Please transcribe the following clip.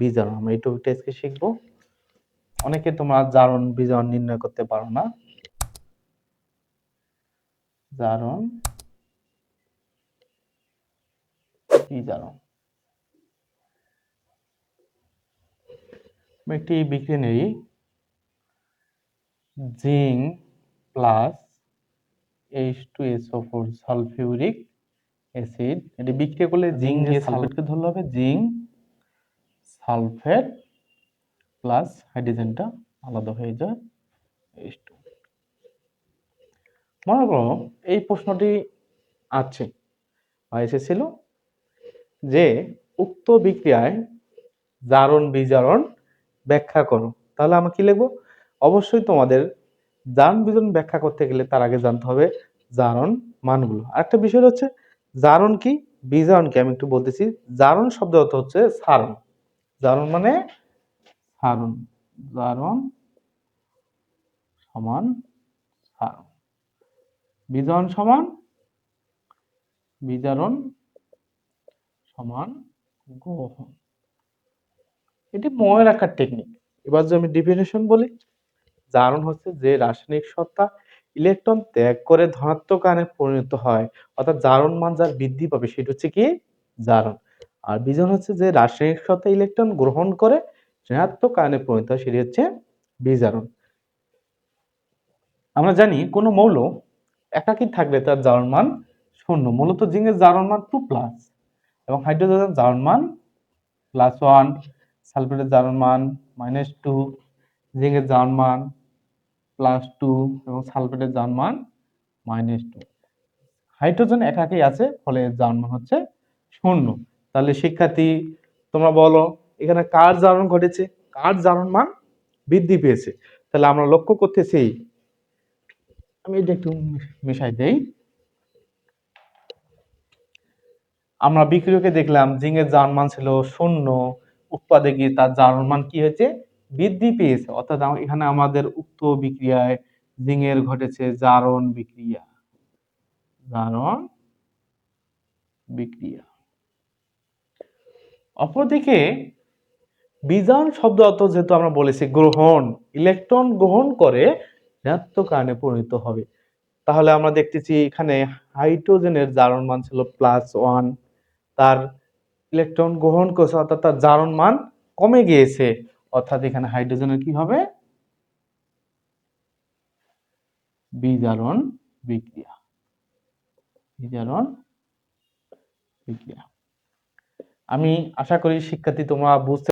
বিজারণ আমরা এই টপিকটা আজকে শিখব। অনেকে তোমরা জারণ বিজারণ নির্ণয় করতে পারো না। জারণ বিজারণ একটি বিক্রিয়া নেই। Zinc plus H two S O four sulphuric acid এটি বিক্রিয়া করলে জিঙ্ক দিয়ে সালফেটকে ধরলে হবে? জিঙ্ক সালফেট প্লাস হাইড্রোজেনটা আলাদা হয়ে যায় টু মনে করো এই প্রশ্নটি আছে, বা এসেছিল, যে উক্ত বিক্রিয়ায় জারণ বিজারণ ব্যাখ্যা করো। তাহলে আমরা কি লিখব? অবশ্যই তোমাদের জারণ বিজারণ ব্যাখ্যা করতে গেলে তার আগে জানতে হবে জারণ মানগুলো। আরেকটা বিষয় হচ্ছে, জারণ কি? বিজারণ কি? আমি একটু বলতেছি, জারণ শব্দ অর্থ হচ্ছে সারণ। জারণ মানে? সারণ জারণ সমান সারণ বিজারণ সমান? বিজারণ সমান গ্রহণ। এটি মনে রাখার টেকনিক এবার যদি আমি ডিফিনেশন বলি, জারণ হচ্ছে যে রাসায়নিক সত্তা ইলেকট্রন ত্যাগ করে ধনাত্মক আয়নে পরিণত হয়, অর্থাৎ জারণ মান যার বৃদ্ধি পাবে, সেটা হচ্ছে কি? জারণ। আর বিজন হচ্ছে যে রাসায়নিক সত্তা ইলেকট্রন গ্রহণ করে ঋণাত্মক আয়নে পরিণত হয়, সেটি হচ্ছে বিজারণ। আমরা জানি কোনো মৌল একাকী থাকলে তার জারণ মান শূন্য, মূলত জিঙ্কের জারণ মান টু প্লাস এবং হাইড্রোজেনের জারণ মান প্লাস ওয়ান সালফেটের জারণ মান মাইনাস টু জিঙ্কের জারণ মান প্লাস টু এবং সালফেটের জারণ মান মাইনাস টু হাইড্রোজেন একাকী আছে, ফলে এর জারণ মান হচ্ছে শূন্য। তাহলে শিক্ষার্থী, তোমরা বলো, এখানে কার জারণ ঘটেছে? কার জারণ মান বৃদ্ধি পেয়েছে? তাহলে আমরা লক্ষ্য করতেছি। আমি এটা একটু মিশাই দেই। আমরা বিক্রিয়কে দেখলাম জিঙ্কের জারণ মান ছিল শূন্য। উৎপাদে গিয়ে তার জারণ মান কি হয়েছে? বৃদ্ধি পেয়েছে। অর্থাৎ এখানে আমাদের উক্ত বিক্রিয়ায় জিঙ্কের ঘটেছে জারণ বিক্রিয়া। জারণ বিক্রিয়া। অপরদিকে বিজারণ শব্দ অর্থ যেহেতু আমরা বলেছি গ্রহণ, ইলেকট্রন গ্রহণ করে ঋণাত্মক আয়নে পরিণত হবে। তাহলে আমরা দেখতেছি এখানে হাইড্রোজেনের জারণ মান ছিল প্লাস ওয়ান তার ইলেকট্রন গ্রহণ করছে, অর্থাৎ তার জারণ মান কমে গিয়েছে। অর্থাৎ এখানে হাইড্রোজেনের কি হবে? বিজারণ বিক্রিয়া। বিজারণ বিক্রিয়া। আমি আশা করি শিক্ষার্থী তোমরা বুঝতে